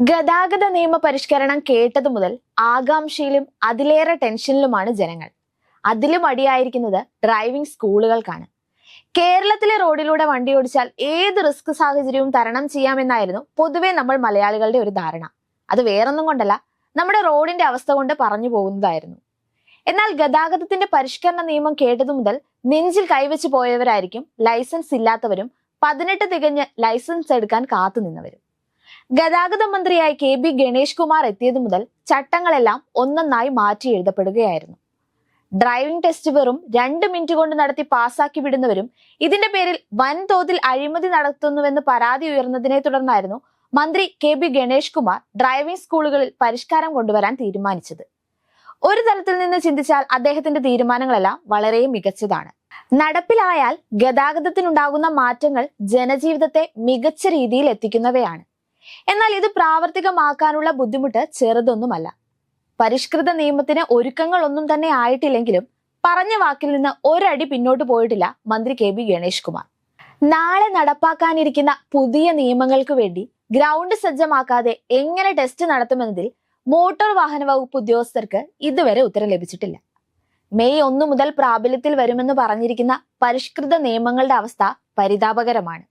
ഗതാഗത നിയമ പരിഷ്കരണം കേട്ടതു മുതൽ ആകാംക്ഷയിലും അതിലേറെ ടെൻഷനിലുമാണ് ജനങ്ങൾ. അതിലും അടിയായിരിക്കുന്നത് ഡ്രൈവിംഗ് സ്കൂളുകൾക്കാണ്. കേരളത്തിലെ റോഡിലൂടെ വണ്ടി ഓടിച്ചാൽ ഏത് റിസ്ക് സാഹചര്യവും തരണം ചെയ്യാമെന്നായിരുന്നു പൊതുവെ നമ്മൾ മലയാളികളുടെ ഒരു ധാരണ. അത് വേറൊന്നും കൊണ്ടല്ല നമ്മുടെ റോഡിന്റെ അവസ്ഥ കൊണ്ട് പറഞ്ഞു പോകുന്നതായിരുന്നു. എന്നാൽ ഗതാഗതത്തിന്റെ പരിഷ്കരണ നിയമം കേട്ടതു മുതൽ നെഞ്ചിൽ കൈവച്ച് പോയവരായിരിക്കും ലൈസൻസ് ഇല്ലാത്തവരും പതിനെട്ട് തികഞ്ഞ് ലൈസൻസ് എടുക്കാൻ കാത്തുനിന്നവരും ഗതാഗത മന്ത്രിയായി കെ ബി ഗണേഷ് കുമാർ എത്തിയതു മുതൽ ചട്ടങ്ങളെല്ലാം ഒന്നൊന്നായി മാറ്റി എഴുതപ്പെടുകയായിരുന്നു. ഡ്രൈവിംഗ് ടെസ്റ്റ് വെറും രണ്ട് മിനിറ്റ് കൊണ്ട് നടത്തി പാസാക്കി വിടുന്നവരും ഇതിന്റെ പേരിൽ വൻതോതിൽ അഴിമതി നടത്തുന്നുവെന്ന് പരാതി ഉയർന്നതിനെ തുടർന്നായിരുന്നു മന്ത്രി K B Ganesh Kumar driving സ്കൂളുകളിൽ പരിഷ്കാരം കൊണ്ടുവരാൻ തീരുമാനിച്ചത്. ഒരു തലത്തിൽ നിന്ന് ചിന്തിച്ചാൽ അദ്ദേഹത്തിന്റെ തീരുമാനങ്ങളെല്ലാം വളരെ മികച്ചതാണ്. നടപ്പിലായാൽ ഗതാഗതത്തിനുണ്ടാകുന്ന മാറ്റങ്ങൾ ജനജീവിതത്തെ മികച്ച രീതിയിൽ എത്തിക്കുന്നവയാണ്. എന്നാൽ ഇത് പ്രാവർത്തികമാക്കാനുള്ള ബുദ്ധിമുട്ട് ചെറുതൊന്നുമല്ല. പരിഷ്കൃത നിയമത്തിന് ഒരുക്കങ്ങളൊന്നും തന്നെ ആയിട്ടില്ലെങ്കിലും പറഞ്ഞ വാക്കിൽ നിന്ന് ഒരടി പിന്നോട്ട് പോയിട്ടില്ല മന്ത്രി കെ ബി ഗണേഷ് കുമാർ നാളെ നടപ്പാക്കാനിരിക്കുന്ന പുതിയ നിയമങ്ങൾക്ക് വേണ്ടി ഗ്രൗണ്ട് സജ്ജമാക്കാതെ എങ്ങനെ ടെസ്റ്റ് നടത്തുമെന്നതിൽ മോട്ടോർ വാഹന വകുപ്പ് ഉദ്യോഗസ്ഥർക്ക് ഇതുവരെ ഉത്തരം ലഭിച്ചിട്ടില്ല. മെയ് ഒന്നു മുതൽ പ്രാബല്യത്തിൽ വരുമെന്ന് പറഞ്ഞിരിക്കുന്ന പരിഷ്കൃത നിയമങ്ങളുടെ അവസ്ഥ പരിതാപകരമാണ്.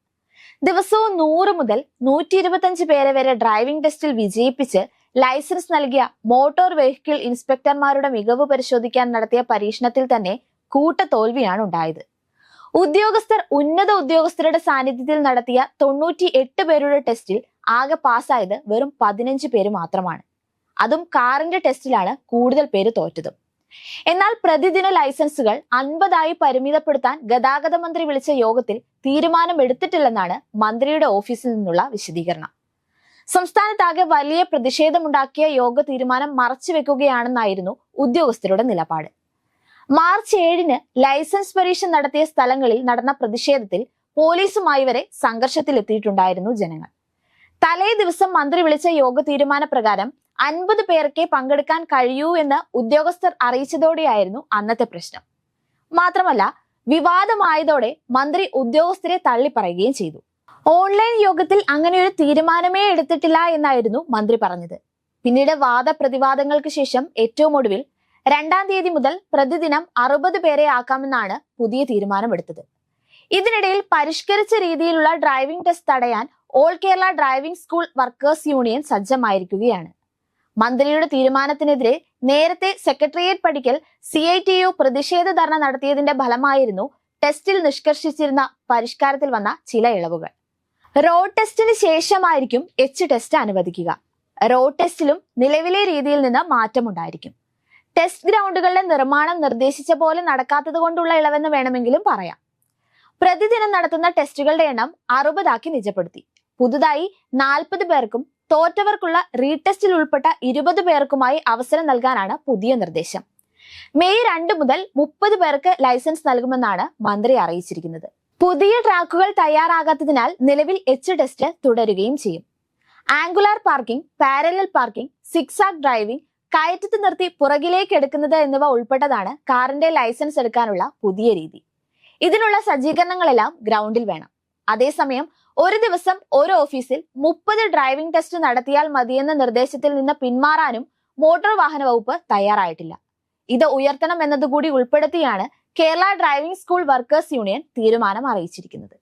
ദിവസവും നൂറ് മുതൽ നൂറ്റി ഇരുപത്തഞ്ച് പേരെ വരെ ഡ്രൈവിംഗ് ടെസ്റ്റിൽ വിജയിപ്പിച്ച് ലൈസൻസ് നൽകിയ മോട്ടോർ വെഹിക്കിൾ ഇൻസ്പെക്ടർമാരുടെ മികവ് പരിശോധിക്കാൻ നടത്തിയ പരീക്ഷണത്തിൽ തന്നെ കൂട്ട തോൽവിയാണ് ഉണ്ടായത്. ഉദ്യോഗസ്ഥർ ഉന്നത ഉദ്യോഗസ്ഥരുടെ സാന്നിധ്യത്തിൽ നടത്തിയ തൊണ്ണൂറ്റി എട്ട് പേരുടെ ടെസ്റ്റിൽ ആകെ പാസ്സായത് വെറും പതിനഞ്ച് പേര് മാത്രമാണ്. അതും കാറിന്റെ ടെസ്റ്റിലാണ് കൂടുതൽ പേര് തോറ്റതും. എന്നാൽ പ്രതിദിന ലൈസൻസുകൾ അൻപതായി പരിമിതപ്പെടുത്താൻ ഗതാഗത മന്ത്രി വിളിച്ച യോഗത്തിൽ തീരുമാനം എടുത്തിട്ടില്ലെന്നാണ് മന്ത്രിയുടെ ഓഫീസിൽ നിന്നുള്ള വിശദീകരണം. സംസ്ഥാനത്താകെ വലിയ പ്രതിഷേധമുണ്ടാക്കിയ യോഗ തീരുമാനം മറച്ചുവെക്കുകയാണെന്നായിരുന്നു ഉദ്യോഗസ്ഥരുടെ നിലപാട്. മാർച്ച് ഏഴിന് ലൈസൻസ് പരീക്ഷ നടത്തിയ സ്ഥലങ്ങളിൽ നടന്ന പ്രതിഷേധത്തിൽ പോലീസുമായി വരെ സംഘർഷത്തിലെത്തിയിട്ടുണ്ടായിരുന്നു ജനങ്ങൾ. തലേ ദിവസം മന്ത്രി വിളിച്ച യോഗ തീരുമാന പ്രകാരം അൻപത് പേർക്കേ പങ്കെടുക്കാൻ കഴിയൂ എന്ന് ഉദ്യോഗസ്ഥർ അറിയിച്ചതോടെയായിരുന്നു അന്നത്തെ പ്രശ്നം. മാത്രമല്ല വിവാദമായതോടെ മന്ത്രി ഉദ്യോഗസ്ഥരെ തള്ളിപ്പറയുകയും ചെയ്തു. ഓൺലൈൻ യോഗത്തിൽ അങ്ങനെ ഒരു തീരുമാനമേ എടുത്തിട്ടില്ല എന്നായിരുന്നു മന്ത്രി പറഞ്ഞത്. പിന്നീട് വാദപ്രതിവാദങ്ങൾക്ക് ശേഷം ഏറ്റവും ഒടുവിൽ രണ്ടാം തീയതി മുതൽ പ്രതിദിനം അറുപത് പേരെ ആക്കാമെന്നാണ് പുതിയ തീരുമാനമെടുത്തത്. ഇതിനിടയിൽ പരിഷ്കരിച്ച രീതിയിലുള്ള ഡ്രൈവിംഗ് ടെസ്റ്റ് തടയാൻ all Kerala driving school workers union സജ്ജമായിരിക്കുകയാണ്. മന്ത്രിയുടെ തീരുമാനത്തിനെതിരെ നേരത്തെ സെക്രട്ടേറിയറ്റ് പഠിക്കൽ സി ഐ ടി യു പ്രതിഷേധ ധർണ നടത്തിയതിന്റെ ഫലമായിരുന്നു ടെസ്റ്റിൽ നിഷ്കർഷിച്ചിരുന്ന പരിഷ്കാരത്തിൽ വന്ന ചില ഇളവുകൾ. റോഡ് ടെസ്റ്റിന് ശേഷമായിരിക്കും എച്ച് ടെസ്റ്റ് അനുവദിക്കുക. റോഡ് ടെസ്റ്റിലും നിലവിലെ രീതിയിൽ നിന്ന് മാറ്റമുണ്ടായിരിക്കും. ടെസ്റ്റ് ഗ്രൗണ്ടുകളുടെ നിർമ്മാണം നിർദ്ദേശിച്ച പോലെ നടക്കാത്തത് കൊണ്ടുള്ള ഇളവെന്ന് വേണമെങ്കിലും പറയാം. പ്രതിദിനം നടത്തുന്ന ടെസ്റ്റുകളുടെ എണ്ണം അറുപതാക്കി നിജപ്പെടുത്തി. പുതുതായി നാൽപ്പത് പേർക്കും തോറ്റവർക്കുള്ള റീടെസ്റ്റിൽ ഉൾപ്പെട്ട ഇരുപത് പേർക്കുമായി അവസരം നൽകാനാണ് പുതിയ നിർദ്ദേശം. മെയ് രണ്ട് മുതൽ മുപ്പത് പേർക്ക് ലൈസൻസ് നൽകുമെന്നാണ് മന്ത്രി അറിയിച്ചിരിക്കുന്നത്. പുതിയ ട്രാക്കുകൾ തയ്യാറാകാത്തതിനാൽ നിലവിൽ എച്ച് ടെസ്റ്റ് തുടരുകയും ചെയ്യും. Angular parking parallel parking zigzag driving കയറ്റത്ത് നിർത്തി പുറകിലേക്ക് എടുക്കുന്നത് എന്നിവ ഉൾപ്പെട്ടതാണ് കാറിന്റെ ലൈസൻസ് എടുക്കാനുള്ള പുതിയ രീതി. ഇതിനുള്ള സജ്ജീകരണങ്ങളെല്ലാം ഗ്രൗണ്ടിൽ വേണം. അതേസമയം ഒരു ദിവസം ഒരു ഓഫീസിൽ മുപ്പത് ഡ്രൈവിംഗ് ടെസ്റ്റ് നടത്തിയാൽ മതിയെന്ന നിർദ്ദേശത്തിൽ നിന്ന് പിന്മാറാനും മോട്ടോർ വാഹന വകുപ്പ് തയ്യാറായിട്ടില്ല. ഇത് ഉയർത്തണം എന്നതുകൂടി ഉൾപ്പെടുത്തിയാണ് Kerala driving school workers union തീരുമാനം അറിയിച്ചിരിക്കുന്നത്.